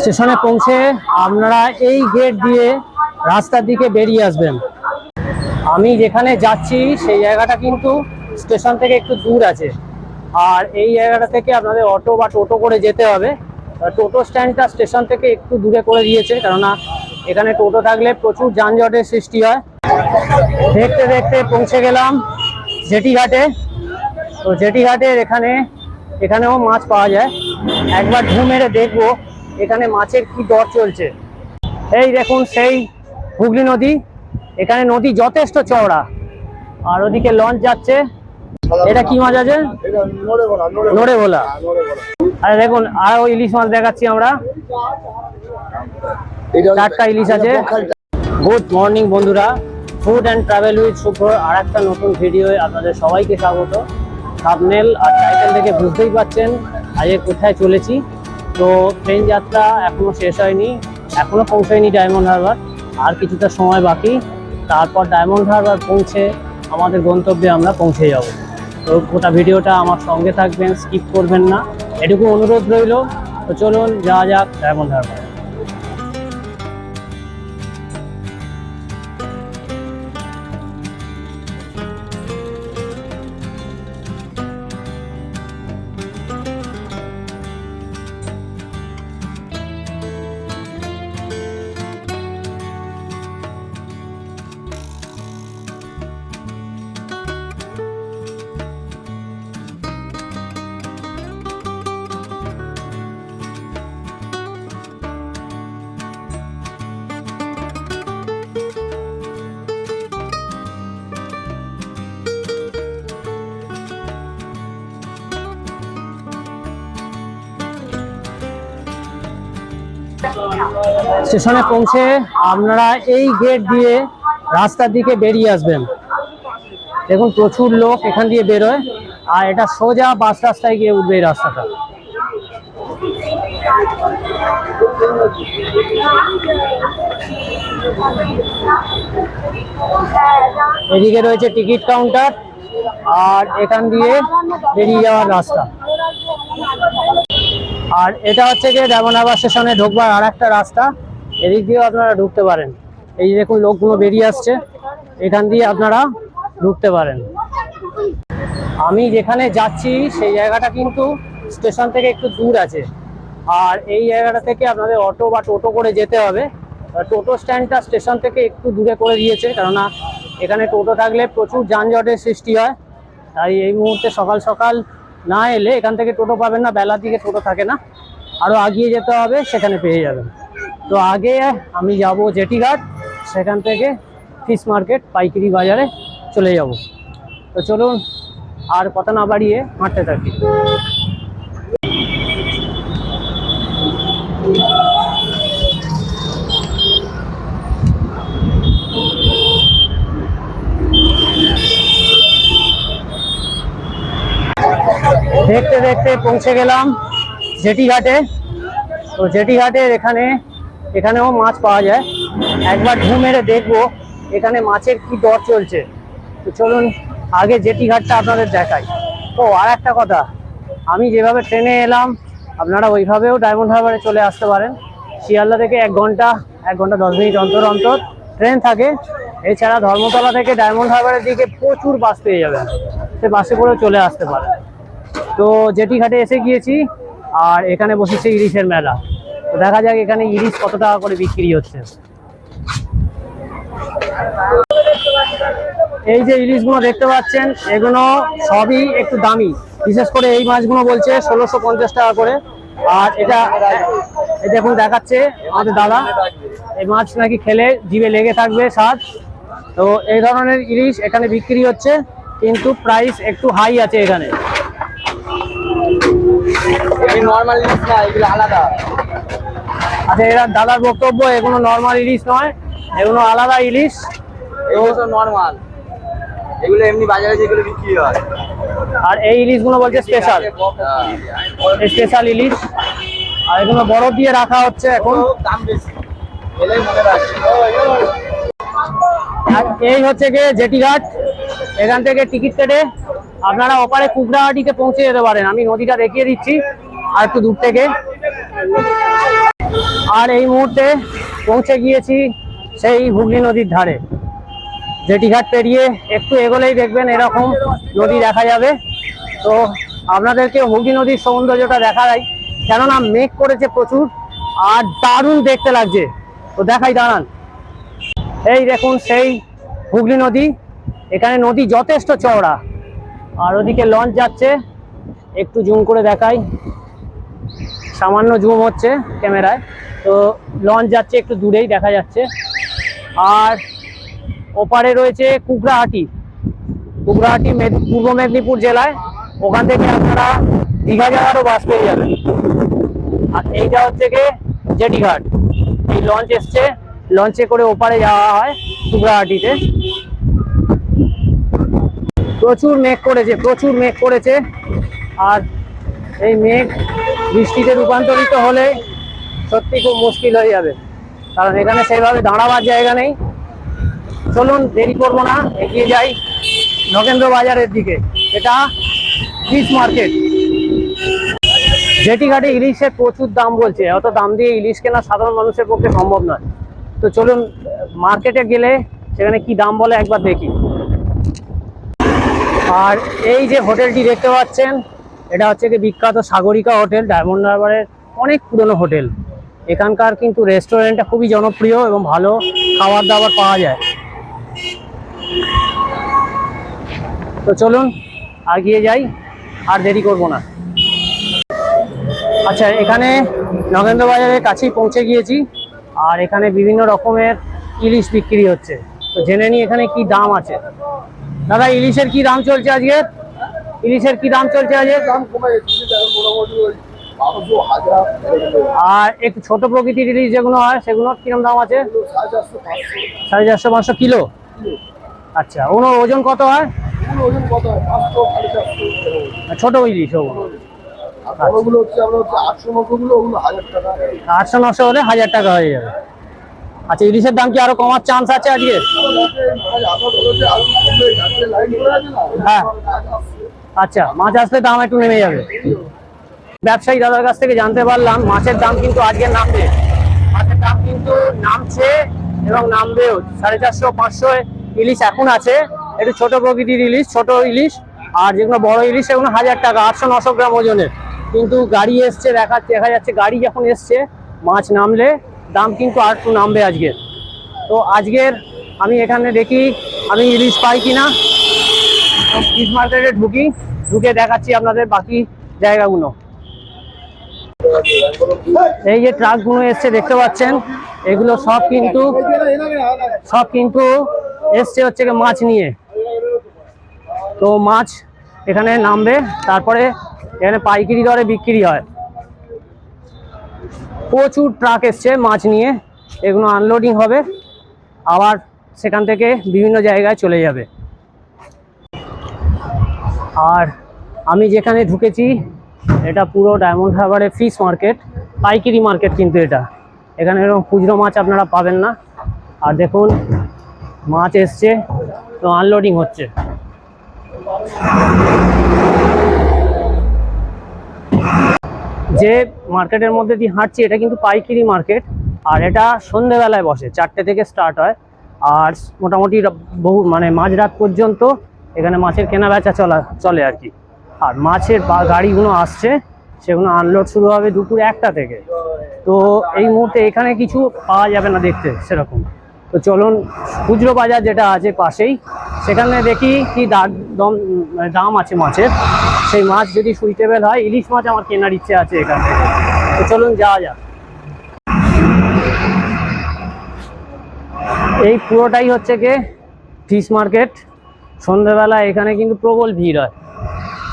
স্টেশনে পৌঁছে আপনারা এই গেট দিয়ে রাস্তার দিকে বেরিয়ে আসবেন। আমি যেখানে যাচ্ছি, সেই জায়গাটা কিন্তু স্টেশন থেকে একটু দূর আছে। আর এই জায়গাটা থেকে আপনাদের অটো বা টোটো করে যেতে হবে। টোটো স্ট্যান্ডটা স্টেশন থেকে একটু দূরে করে দিয়েছে কেননা এখানে টোটো থাকলে প্রচুর যানজটের সৃষ্টি হয়। দেখতে দেখতে পৌঁছে গেলাম জেটিঘাটে। তো জেটিঘাটের এখানে এখানেও মাছ পাওয়া যায়। একবার ঢু মেরে দেখব এখানে মাছের কি দর চলছে। এই দেখুন সেই হুগলি নদী। এখানে নদী যথেষ্ট চওড়া। আর ওদিকে লঞ্চ যাচ্ছে। এটা কি মাছ আছে? নড়ে ভোলা আরে দেখুন আর ওই ইলিশ মাছ দেখাচ্ছি আমরা। চারটা ইলিশ আছে। গুড মর্নিং বন্ধুরা। Food and travel with Shubhra আর একটা নতুন ভিডিওয়ে আপনাদের সবাইকে স্বাগত। সাবনেল আর টাইটেল থেকে বুঝতেই পাচ্ছেন আজকে কোথায় চলেছি। তো ট্রেন যাত্রা এখনও শেষ হয়নি এখনও পৌঁছায়নি ডায়মন্ড হারবার আর কিছুটা সময় বাকি। তারপর ডায়মন্ড হারবার পৌঁছে আমাদের গন্তব্যে আমরা পৌঁছে যাব। তো গোটা ভিডিওটা আমার সঙ্গে থাকবেন স্কিপ করবেন না। এটুকু অনুরোধ রইল। চলুন যাওয়া যাক ডায়মন্ড হারবার। স্টেশনে পৌঁছে আপনারা এই গেট দিয়ে রাস্তার দিকে বেরিয়ে আসবেন। দেখুন, প্রচুর লোক এখান দিয়ে বেরোয়, আর এটা সোজা বাস রাস্তায় গিয়ে উঠবে এই রাস্তাটা। এদিকে রয়েছে টিকিট কাউন্টার আর এখান দিয়ে বেরিয়ে যাওয়ার রাস্তা। আর এটা হচ্ছে গিয়ে ডায়মন্ডহারবার স্টেশনে ঢোকবার আর একটা রাস্তা। এদিক দিয়েও আপনারা ঢুকতে পারেন। এই দেখুন, লোকগুলো বেরিয়ে আসছে। এখান দিয়ে আপনারা ঢুকতে পারেন। আমি যেখানে যাচ্ছি, সেই জায়গাটা কিন্তু স্টেশন থেকে একটু দূর আছে। আর এই জায়গাটা থেকে আপনাদের অটো বা টোটো করে যেতে হবে। টোটো স্ট্যান্ডটা স্টেশন থেকে একটু দূরে করে দিয়েছে, কেননা এখানে টোটো থাকলে প্রচুর যানজটের সৃষ্টি হয়। তাই এই মুহূর্তে সকাল সকাল না এলে এখান থেকে টোটো পাবেন না বেলার দিকে টোটো থাকে না। আরও আগিয়ে যেতে হবে, সেখানে পেয়ে যাবেন। তো আগে আমি যাব জেটিঘাট, সেখান থেকে ফিশ মার্কেট, পাইকারি বাজারে চলে যাব। তো চলুন, আর কথা না বাড়িয়ে হাঁটতে থাকি। দেখতে পৌঁছে গেলাম জেটিঘাটে। তো জেটিঘাটের এখানে, এখানেও মাছ পাওয়া যায়। একবার ঢু মেরে দেখব এখানে মাছের কি দর চলছে। তো চলুন আগে জেটিঘাটটা আপনাদের দেখাই। তো আর একটা কথা, আমি যেভাবে ট্রেনে এলাম, আপনারা ওইভাবেও ডায়মন্ড হারবারে চলে আসতে পারেন। শিয়ালদা থেকে এক ঘণ্টা এক ঘণ্টা দশ মিনিট অন্তর অন্তর ট্রেন থাকে। এছাড়া ধর্মতলা থেকে ডায়মন্ড হারবারের দিকে প্রচুর বাস পেয়ে যাবেন। সে বাসে করেও চলে আসতে পারেন। তো জেটি ঘাটে এসে গিয়েছি, আর এখানে বসেছে ইলিশের মেলা। তো দেখা যাক এখানে ইলিশ কত টাকা করে বিক্রি হচ্ছে। এই যে ইলিশগুলো দেখতে পাচ্ছেন, এগুলো সবই একটু দামি। বিশেষ করে এই মাছগুলো বলছে ষোলোশো পঞ্চাশ টাকা করে। আর এটা দেখুন দেখাচ্ছে আমাদের দাদা। এই মাছ নাকি খেলে জিভে লেগে থাকবে স্বাদ। তো এই ধরনের ইলিশ এখানে বিক্রি হচ্ছে, কিন্তু প্রাইস একটু হাই আছে এখানে। নর্মাল ইলিশ না এগুলো আলাদা। আচ্ছা এরা দাদার বক্তব্য এগুলো নর্মাল ইলিশ নয় এগুলো আলাদা ইলিশ এগুলো তো নর্মাল এগুলো এমনি বাজারে যেগুলো বিক্রি হয়। আর এই ইলিশগুলো বলছে স্পেশাল। স্পেশাল ইলিশ আর এগুলো বরফ দিয়ে রাখা হচ্ছে এখন। দাম বেশি আর এই হচ্ছে গিয়ে জেটি ঘাট। এখান থেকে টিকিট কেটে আপনারা ওপারে কুকড়াহাটিতে পৌঁছে যেতে পারেন। আমি নদীটা দেখিয়ে দিচ্ছি। আর একটু দূর থেকে। আর এই মুহূর্তে পৌঁছে গিয়েছি সেই হুগলি নদীর ধারে। জেটিঘাট পেরিয়ে একটু এগোলেই দেখবেন এরকম নদী দেখা যাবে। তো আপনাদেরকে হুগলি নদীর সৌন্দর্যটা দেখা যায় কেননা মেঘ করেছে প্রচুর আর দারুণ দেখতে লাগছে। তো দেখাই দাঁড়ান। এই দেখুন সেই হুগলি নদী। এখানে নদী যথেষ্ট চওড়া। আর ওদিকে লঞ্চ যাচ্ছে। একটু জুম করে দেখাই। সামান্য জুম হচ্ছে ক্যামেরায়। তো লঞ্চ যাচ্ছে একটু দূরেই দেখা যাচ্ছে। আর ওপারে রয়েছে কুকড়াহাটি। মেদ- পূর্ব মেদিনীপুর জেলায়। ওখান থেকে আপনারা দীঘা যাওয়ারও বাস পেয়ে যাবেন। আর এইটা হচ্ছে গিয়ে জেটিঘাট। এই লঞ্চ এসছে। লঞ্চে করে ওপারে যাওয়া হয় কুকড়াহাটিতে। প্রচুর মেঘ করেছে, প্রচুর মেঘ করেছে। আর এই মেঘ বৃষ্টিতে রূপান্তরিত হলে সত্যি খুব মুশকিল হয়ে যাবে। কারণ এখানে সেইভাবে দাঁড়াবার জায়গা নেই। চলুন, দেরি করব না, এগিয়ে যাই নগেন্দ্র বাজারের দিকে। এটা ফিশ মার্কেট জেটি ঘাটে ইলিশের প্রচুর দাম বলছে। অত দাম দিয়ে ইলিশ কেনা সাধারণ মানুষের পক্ষে সম্ভব নয়। তো চলুন মার্কেটে গেলে সেখানে কি দাম বলে একবার দেখি। আর এই যে হোটেলটি দেখতে পাচ্ছেন এটা হচ্ছে কি বিখ্যাত সাগরিকা হোটেল, ডায়মন্ড হারবারের অনেক পুরনো হোটেল। এখানকার কিন্তু রেস্টুরেন্টটা খুবই জনপ্রিয় এবং ভালো খাবার দাবার পাওয়া যায়। তো চলুন আগিয়ে যাই, আর দেরি করব না। আচ্ছা এখানে নগেন্দ্র বাজারের কাছেই পৌঁছে গিয়েছি, আর এখানে বিভিন্ন রকমের ইলিশ বিক্রি হচ্ছে। তো জেনে নিই এখানে কি দাম আছে। দাদা, ইলিশের কি দাম চলছে আজকে? ইলিশের কি দাম চলছে আজকে? দাম কমে গেছে মোটামুটি ওই হাজার আর একটু ছোট প্রকৃতির ইলিশ যেগুলো হয় সেগুলোর কিরম দাম আছে? সাড়ে চারশো পাঁচশো। কিলো? আচ্ছা ওগুলোর ওজন কত হয়? ছোট ইলিশ ওগুলো? আটশো নশো হলে হাজার টাকা হয়ে যাবে। আচ্ছা ইলিশের দাম কি আরও কমার চান্স আছে আজকে? হ্যাঁ। আচ্ছা মাছ আসলে দাম একটু নেমে যাবে। ব্যবসায়ী দাদার কাছ থেকে জানতে পারলাম, মাছের দাম কিন্তু আজকে নামবে। মাছের দাম কিন্তু নামছে এবং নামবেও। সাড়ে চারশো, পাঁচশো ইলিশ এখন আছে। একটু ছোট প্রকৃতির ইলিশ, ছোট ইলিশ, আর যেগুলো বড় ইলিশ, সেগুলো হাজার টাকা, আটশো, নশো গ্রাম ওজনের। কিন্তু গাড়ি এসছে দেখা দেখা যাচ্ছে গাড়ি যখন এসছে, মাছ নামলে দাম কিন্তু আর একটু নামবে আজকে। তো আজকের আমি এখানে দেখি, আমি ইলিশ পাই কিনা। ফিশ মার্কেটে ঢুকি, ঢুকে দেখাচ্ছি আপনাদের বাকি জায়গাগুলো। এই যে ট্রাকগুলো এসছে, দেখতে পাচ্ছেন? এগুলো সব কিন্তু সব কিন্তু এসছে হচ্ছে মাছ নিয়ে। তো মাছ এখানে নামবে, তারপরে এখানে পাইকারি দরে বিক্রি হয়। প্রচুর ট্রাক এসছে মাছ নিয়ে, এগুলো আনলোডিং হবে, আবার সেখান থেকে বিভিন্ন জায়গায় চলে যাবে। আর আমি যেখানে ঢুকেছি, এটা পুরো ডায়মন্ড হারবারের ফিশ মার্কেট পাইকারি মার্কেট কিন্তু এটা। এখানে এরকম খুচরো মাছ আপনারা পাবেন না। আর দেখুন, মাছ এসছে, তো আনলোডিং হচ্ছে। যে মার্কেটের মধ্যে দিয়ে হাঁটছি, এটা কিন্তু পাইকারি মার্কেট আর এটা সন্ধেবেলায় বসে, চারটে থেকে স্টার্ট হয়। আর মোটামুটি বহু মানে মাঝরাত পর্যন্ত এখানে মাছের কেনা বেচা চলা, চলে আর কি। আর মাছের গাড়িগুলো আসছে, সেগুলো আনলোড শুরু হবে দুপুর একটা থেকে। তো এই মুহূর্তে এখানে কিছু পাওয়া যাবে না দেখতে, সেরকম। তো চলুন, খুচরো বাজার যেটা আছে পাশেই, সেখানে দেখি কি দম মানে দাম আছে মাছের। সেই মাছ যদি সুইটেবল হয়, ইলিশ মাছ আমার কেনার ইচ্ছে আছে এখান থেকে। তো চলুন, যাওয়া যাক। এই পুরোটাই হচ্ছে গিয়ে ফিশ মার্কেট সন্ধ্যেবেলা এখানে কিন্তু প্রবল ভিড় হয়।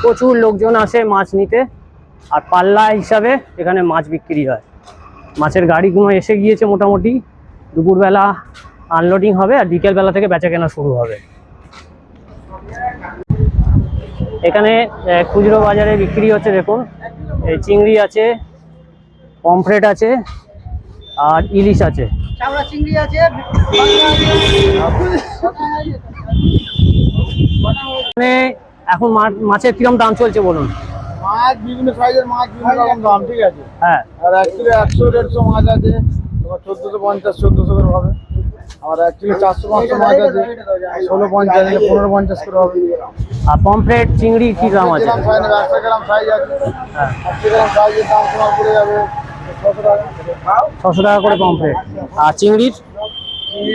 প্রচুর লোকজন আসে মাছ নিতে, আর পাল্লা হিসাবে এখানে মাছ বিক্রি হয়। মাছের গাড়িগুলো এসে গিয়েছে মোটামুটি। দুপুরবেলা আনলোডিং হবে আর বিকেলবেলা থেকে বেচা কেনা শুরু হবে। এখানে খুচরো বাজারে বিক্রি হচ্ছে, দেখুন। এই চিংড়ি আছে, পমফ্রেট আছে, আর ইলিশ আছে। চিংড়ি আছে মানে এখন মাছের কিরম দাম চলছে বলুন? মাছ বিভিন্ন সাইজের মাছ বিভিন্ন রকম দাম ঠিক আছে? হ্যাঁ। আর কিলো একশো দেড়শো মাছ আছে তোমার চোদ্দশো পঞ্চাশ চোদ্দশো করে হবে। আর কিলো চারশো পাঁচশো মাছ আছে ষোলো পঞ্চাশ পনেরো পঞ্চাশ করে হবে। আর পমফ্রেট চিংড়ি কি দাম আছে? একশো গ্রাম সাইজ আছে। হ্যাঁ। একশো গ্রাম সাইজের দাম তোমার পড়ে যাবে ছশো টাকা। করে পমফ্রেট। আর চিংড়ির? চিংড়ি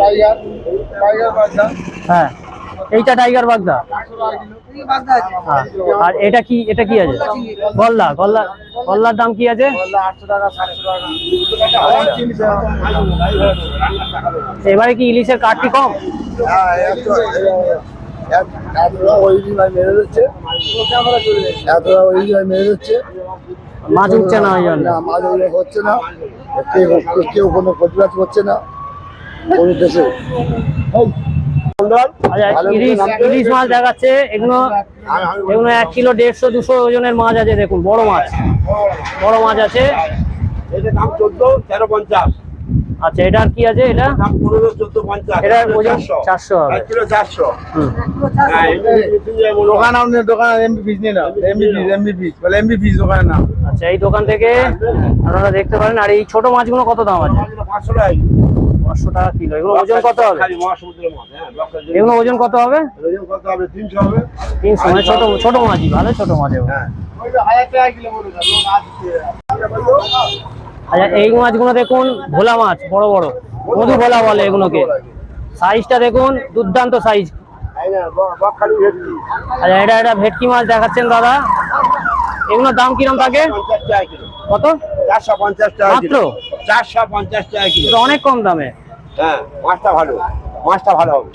টাইগার টাইগার হ্যাঁ। এইটা টাইগার বাগদা। হ্যাঁ আর এটা কি এটা কি আছে? গল্লা গল্লা, গল্লার দাম কি আছে? এবারে কি ইলিশের কাঠটি কম? মাছ উঠছে না ওই জন্য। মাছ ওই হচ্ছে না কেউ কোনো প্রতিবাদ করছে না। কোনো দেশে আচ্ছা ইলিশ মাছ দেখাচ্ছে। এগুলো এগুলো এক কিলো দেড়শো দুশো ওজনের মাছ আছে দেখুন বড় মাছ। বড় মাছ আছে। দাম চোদ্দ তেরো পঞ্চাশ। আচ্ছা এটার কি আছে এটা? এটার ওজন চারশো। হবে। হ্যাঁ দোকান আপনি দোকান এমবি পিস নিয়ে নাও। এমবি পিস এমবি পিস বলে এমবি পিস দোকানের নাম। আচ্ছা এই দোকান থেকে আপনারা দেখতে পারেন। আর এই ছোট মাছগুলো কত দাম আছে? পাঁচশো টাকা পাঁচশো টাকা কিলো। এগুলো ওজন কত হবে? খালি মহাসমুদ্রের মাছ হ্যাঁ এগুলো ওজন কত হবে? ওজন কত হবে? তিনশো হবে। তিনশো মানে ছোট ছোট মাছই ভালো ছোট মাছ হ্যাঁ। আচ্ছা এই মাছগুলো দেখুন ভোলা মাছ বড় বড়। মধু ভোলা বলে এগুলোকে। সাইজটা দেখুন দুর্দান্ত সাইজ। আচ্ছা এটা এটা ভেটকি মাছ দেখাচ্ছেন দাদা। এগুলোর দাম কিরম থাকে? কত? চারশো পঞ্চাশ টাকা মাত্র? চারশো পঞ্চাশ টাকা কিলো। এটা অনেক কম দামে। হ্যাঁ মাছটা ভালো। মাছটা ভালো হবে।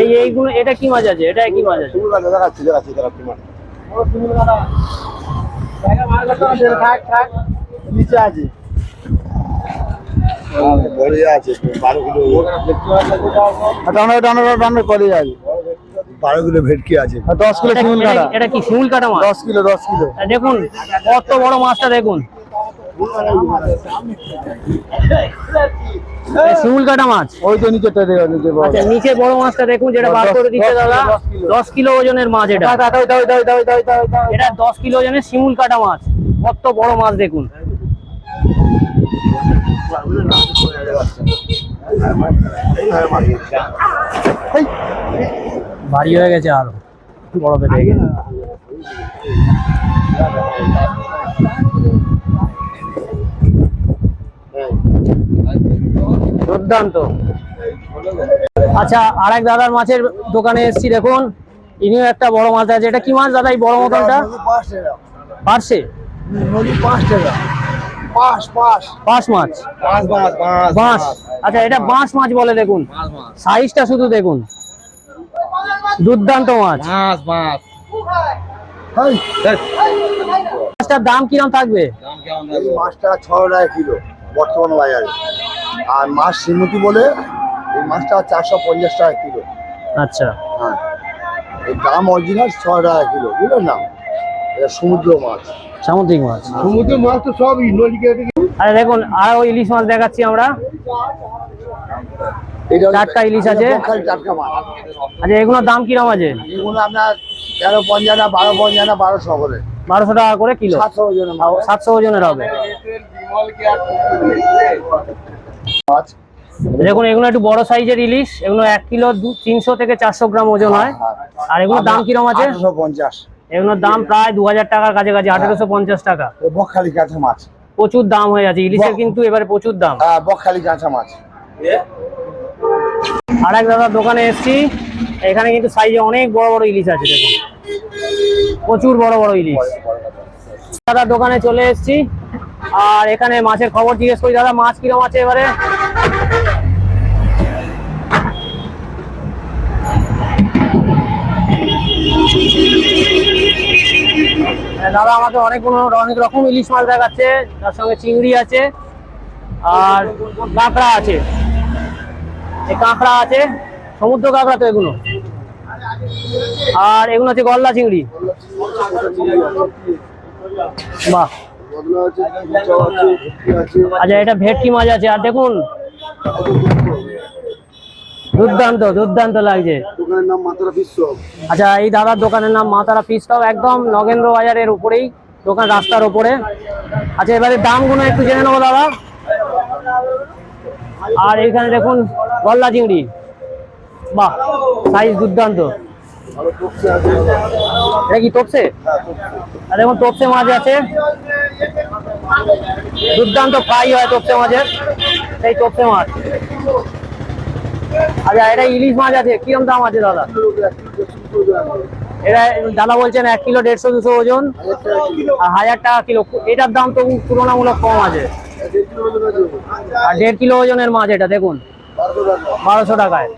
এই এইগুলো এটা কি মাছ আছে? এটা কি মাছ আছে? দেখাচ্ছি দেখাচ্ছি দেখাচ্ছি মাছ। নিচে আছে। বড় আছে বারো কিলো। টানো টানো করে যাবে বারো কিলো ভেটকি আছে। দশ কিলো এটা- শিমুল কাটা। এটা- কি? শিমুল কাটা মাছ? দশ কিলো দশ কিলো। দেখুন কত বড় মাছটা দেখুন। শিমুল কাটা মাছ। ওই তো নিচেটা দেখো নিচে বড়। আচ্ছা নিচে বড় মাছটা দেখুন যেটা বার করে দিচ্ছে দাদা। দশ কিলো। ওজনের মাছ এটা। দাও, দাও, দাও, দাও, দাও, দাও, দাও, দাও। এটা দশ কিলো ওজনের শিমুল কাটা মাছ। কত বড় মাছ দেখুন। ভারী হয়ে গেছে আরও। বড় পেটে গেছে। দুর্দান্ত। আচ্ছা আর এক দাদার মাছের দোকানে এসছি দেখুন। ইনিও একটা বড় মাছ আছে। এটা কি মাছ দাদা এই বড় মতনটা? নদী পাঁচ মাছ? বাঁশ। আচ্ছা এটা বাঁশ মাছ বলে দেখুন। সাইজটা শুধু দেখুন। দুর্দান্ত মাছ। পাঁচ পাঁচ মাছটার দাম কিরম থাকবে? এই মাছটা ছশো টাকা কিলো বর্তমান বাজারে। আর মাছ শ্রীমতি বলে এই মাছটা চারশো পঞ্চাশ টাকা কিলো। আচ্ছা। হ্যাঁ। এই দাম অরিজিনাল ছশো টাকা কিলো বুঝলেন না? এটা সমুদ্র মাছ। সামুদ্রিক মাছ। সমুদ্র মাছ তো সবই নদীকে আরে দেখুন আর ওই ইলিশ মাছ দেখাচ্ছি আমরা। টাটকা ইলিশ আছে? আচ্ছা এগুলোর দাম কিরম আছে? এগুলো আপনার তেরো পঞ্চানা বারো পঞ্চানা বারোশো করে। বারোশো টাকা করে কিলো? সাতশো ওজন সাতশো ওজনের হবে। দেখুন এগুলো একটু বড় সাইজের ইলিশ। এগুলো এক কিলো দু- তিনশো থেকে চারশো গ্রাম ওজন হয়। আর এগুলোর দাম কিরম আছে? পঞ্চাশ। এগুলোর দাম প্রায় দু হাজার টাকার কাছাকাছি আঠেরোশো পঞ্চাশ টাকা। বকখালি কাঁচা মাছ। প্রচুর দাম হয়ে যাচ্ছে। ইলিশের কিন্তু এবারে প্রচুর দাম। হ্যাঁ বকখালি কাঁচা মাছ। আর এক দাদার দোকানে এসেছি। এখানে কিন্তু সাইজে অনেক বড় বড় ইলিশ আছে, দেখুন। প্রচুর বড় বড় ইলিশ। দাদার দোকানে চলে এসেছি। আর এখানে মাছের খবর জিজ্ঞেস করি, দাদা, মাছ কিরম আছে এবারে? দাদা, আমাকে অনেক অনেক রকম ইলিশ মাছ দেখাচ্ছে। তার সঙ্গে চিংড়ি আছে। আর কাঁকড়া আছে। কাঁকড়া আছে সমুদ্র কাঁকড়া তো এগুলো। আর এগুলো হচ্ছে গলদা চিংড়ি। বাহ। আচ্ছা এটা ভেটকি মাছ আছে আর দেখুন দুর্দান্ত দুর্দান্ত লাগছে। মাতারা আচ্ছা এই দাদার দোকানের নাম মা তারা ফিস স্টপ একদম নগেন্দ্র বাজারের উপরেই দোকান রাস্তার উপরে। আচ্ছা এবারে দামগুলো একটু জেনে নেব দাদা। আর এইখানে দেখুন গল্লা চিংড়ি। বাহ সাইজ দুর্দান্ত। এটা কি তপসে? আর দেখুন তপসে মাছ আছে। দুর্দান্ত ফ্রাই হয় তপসে মাছের। সেই তপসে মাছ। আচ্ছা এটা ইলিশ মাছ আছে। কিরম দাম আছে দাদা? এটা দাদা বলছেন এক কিলো দেড়শো, দুশো ওজন। হাজার টাকা কিলো। এটার দাম তো তুলনামূলক কম আছে। আর দেড় কিলো ওজনের মাছ এটা দেখুন। বারোশো টাকায়।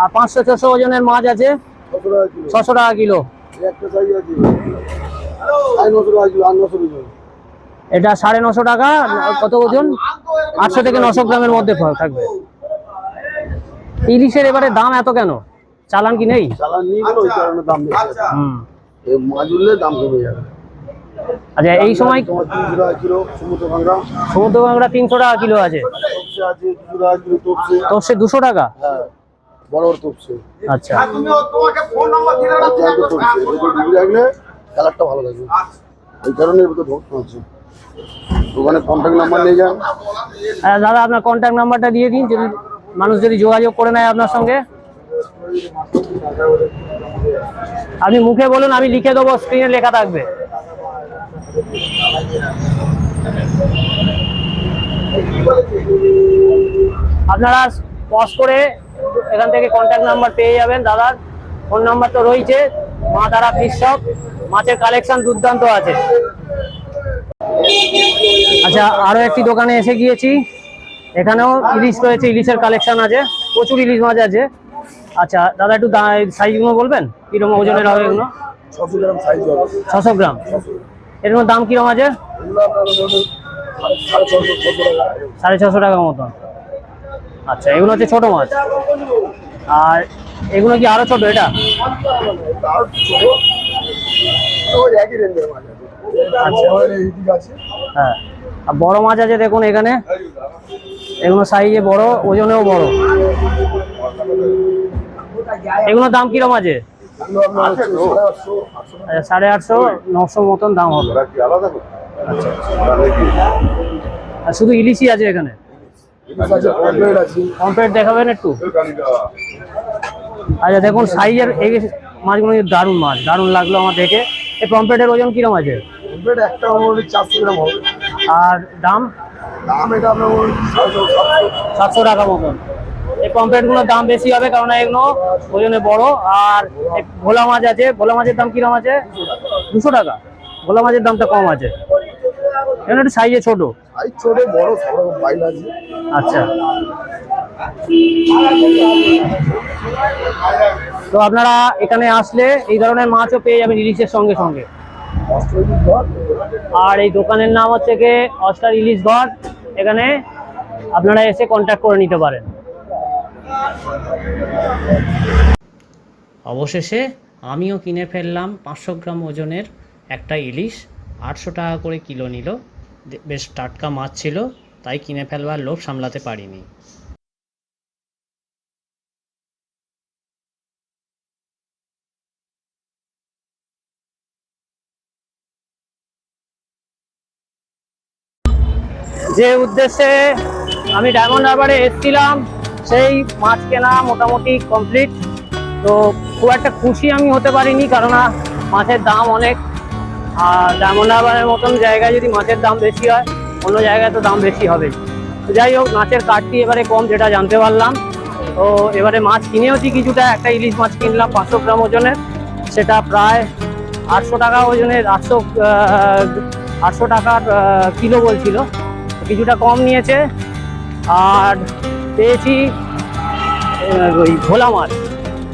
আর পাঁচশো ছশো ওজনের মাছ আছে ছশো টাকা কিলো। এটা সাড়ে নশো টাকা কত ওজন? আটশো থেকে নশো গ্রামের মধ্যে থাকবে। ইলিশের এবারে দাম এত কেন? চালান কি নেই? চালান কারণে দাম হুম। মাছ উঠলে দাম কমে যাবে। আচ্ছা এই সময় তোমার তিনশো টাকা কিলো সমুদ্র ভাঙা সমুদ্র কাঁকড়া তিনশো টাকা কিলো আছে। আছে দুশো টাকা কিলো তপসে। তো দুশো টাকা? হ্যাঁ বড় বড় তপসে। আচ্ছা রাখলে কালারটা ভালো লাগবে। ওই কারণে এর ভিতরে ঢোকতে হচ্ছে দোকানে কন্ট্যাক্ট নাম্বার নিয়ে যান। আচ্ছা, দাদা আপনার কন্ট্যাক্ট নাম্বারটা দিয়ে দিন যদি মানুষ যদি যোগাযোগ করে নেয় আপনার সঙ্গে। আপনি মুখে বলুন, আমি লিখে দেবো স্ক্রিনে লেখা থাকবে। আপনারা পজ করে এখান থেকে কন্ট্যাক্ট নাম্বার পেয়ে যাবেন, দাদার ফোন নাম্বার তো রয়েছে মা তারা ফিস শপ মাছের কালেকশন দুর্দান্ত আছে। আচ্ছা আরও একটি দোকানে এসে গিয়েছি, এখানেও ইলিশ রয়েছে, ইলিশের কালেকশন আছে, প্রচুর ইলিশ মাছ আছে। আচ্ছা দাদা একটু সাইজগুলো বলবেন? কীরকম ওজনের হবে এগুলো? ছশো গ্রাম সাইজ হবে। ছশো গ্রাম। এর দাম কীরকম আছে? সাড়ে ছশো টাকার মতন আচ্ছা এগুলো হচ্ছে ছোট মাছ। আর এগুলো কি আরও ছোট এটা? আচ্ছা। হ্যাঁ। আর বড় মাছ আছে দেখুন এখানে। এগুলো সাইজে বড় ওজনেও বড়। এগুলোর দাম কীরকম আছে? সাড়ে আটশো আচ্ছা, সাড়ে আটশো নশো মতন দাম হবে। আচ্ছা আর শুধু ইলিশই আছে এখানে? কমপ্লেট দেখাবেন একটু? আচ্ছা দেখুন সাইজের এই মাছগুলো দারুণ মাছ দারুণ লাগল আমার দেখে। এই পমপ্লেটের ওজন কিরম আছে? একটা চারশো গ্রাম আর দাম? দাম এটা আপনার সাতশো টাকা মতন। এই পমপ্লেটগুলোর দাম বেশি হবে কারণ এগুলো ওজনে বড়। আর ভোলা মাছ আছে। ভোলা মাছের দাম কিরম আছে? দুশো টাকা। ভোলা মাছের দামটা কম আছে। এখানে একটু সাইজে ছোট। বড় আচ্ছা। তো আপনারা এখানে আসলে এই ধরনের মাছও পেয়ে যাবেন ইলিশের সঙ্গে সঙ্গে। আর এই দোকানের নাম হচ্ছে কি অস্টার ইলিশ ঘর এখানে আপনারা এসে কন্ট্যাক্ট করে নিতে পারেন। অবশেষে আমিও কিনে ফেললাম পাঁচশো গ্রাম ওজনের একটা ইলিশ। আটশো টাকা করে কিলো নিল। বেশ টাটকা মাছ ছিল, তাই কিনে ফেলবার লোভ সামলাতে পারিনি। যে উদ্দেশ্যে আমি ডায়মন্ড হারবারে এসেছিলাম সেই মাছ কেনা মোটামুটি কমপ্লিট তো খুব একটা খুশি আমি হতে পারিনি কারণ মাছের দাম অনেক। আর ডায়মন্ড হারবারের মতন জায়গায় যদি মাছের দাম বেশি হয়, অন্য জায়গায় তো দাম বেশি হবে। যাই হোক, মাছের কাঠটি এবারে কম, যেটা জানতে পারলাম। তো এবারে মাছ কিনেওছি কিছুটা, একটা ইলিশ মাছ কিনলাম পাঁচশো গ্রাম ওজনের। সেটা প্রায় আটশো টাকা ওজনের, আটশো আটশো টাকার কিলো বলছিল। কিছুটা কম নিয়েছে। আর পেয়েছি ওই ভোলা মাছ।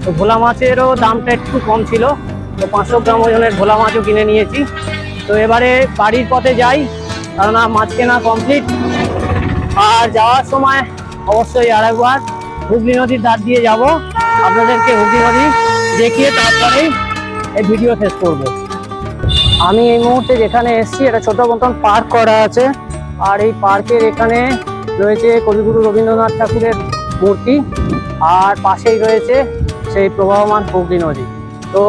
তো ভোলা মাছেরও দামটা একটু কম ছিল, তো পাঁচশো গ্রাম ওজনের ভোলা মাছও কিনে নিয়েছি। তো এবারে বাড়ির পথে যাই কারণ মাছ কেনা কমপ্লিট আর যাওয়ার সময় অবশ্যই আর একবার হুগলি নদীর ধার দিয়ে যাব। আপনাদেরকে হুগলি নদী দেখিয়ে তারপরেই এই ভিডিও শেষ করব। আমি এই মুহূর্তে যেখানে এসেছি এটা ছোট মতন পার্ক করা আছে। আর এই পার্কের এখানে রয়েছে কবিগুরু রবীন্দ্রনাথ ঠাকুরের মূর্তি আর পাশেই রয়েছে সেই প্রবাহমান হুগলি নদী। তো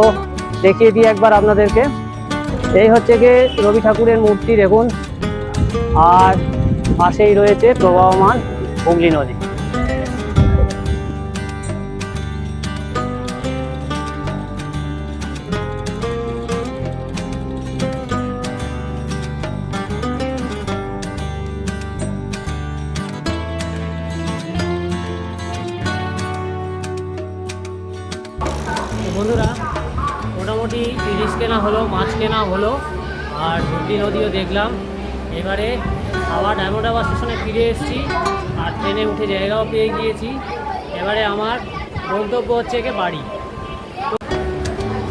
দেখিয়ে দিই একবার আপনাদেরকে। এই হচ্ছে গিয়ে রবি ঠাকুরের মূর্তি, দেখুন। আর পাশেই রয়েছে প্রবাহমান হুগলি নদী। কেনা হলো, মাছ কেনা হলো, আর হুগলি নদীও দেখলাম। এবারে আবার ডায়মন্ড আবার স্টেশনে ফিরে এসেছি, আর ট্রেনে উঠে জায়গাও পেয়ে গিয়েছি। এবারে আমার গন্তব্য হচ্ছে গিয়ে বাড়ি।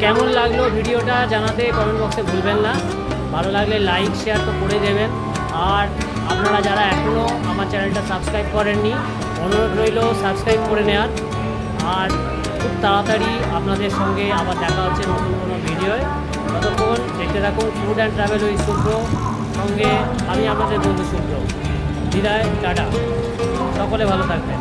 কেমন লাগল ভিডিওটা জানাতে কমেন্ট বক্সে ভুলবেন না। ভালো লাগলে লাইক শেয়ার তো করে দেবেন। আর আপনারা যারা এখনও আমার চ্যানেলটা সাবস্ক্রাইব করেননি, অনুরোধ রইল সাবস্ক্রাইব করে নেওয়ার। আর খুব তাড়াতাড়ি আপনাদের সঙ্গে আবার দেখা হচ্ছে নতুন কোনো ভিডিওয়। ততক্ষণ দেখতে থাকুন ফুড অ্যান্ড ট্রাভেল উইথ সূত্র সঙ্গে আমি আপনাদের বন্ধু সূত্র বিদায়, টাটা। সকলে ভালো থাকবেন।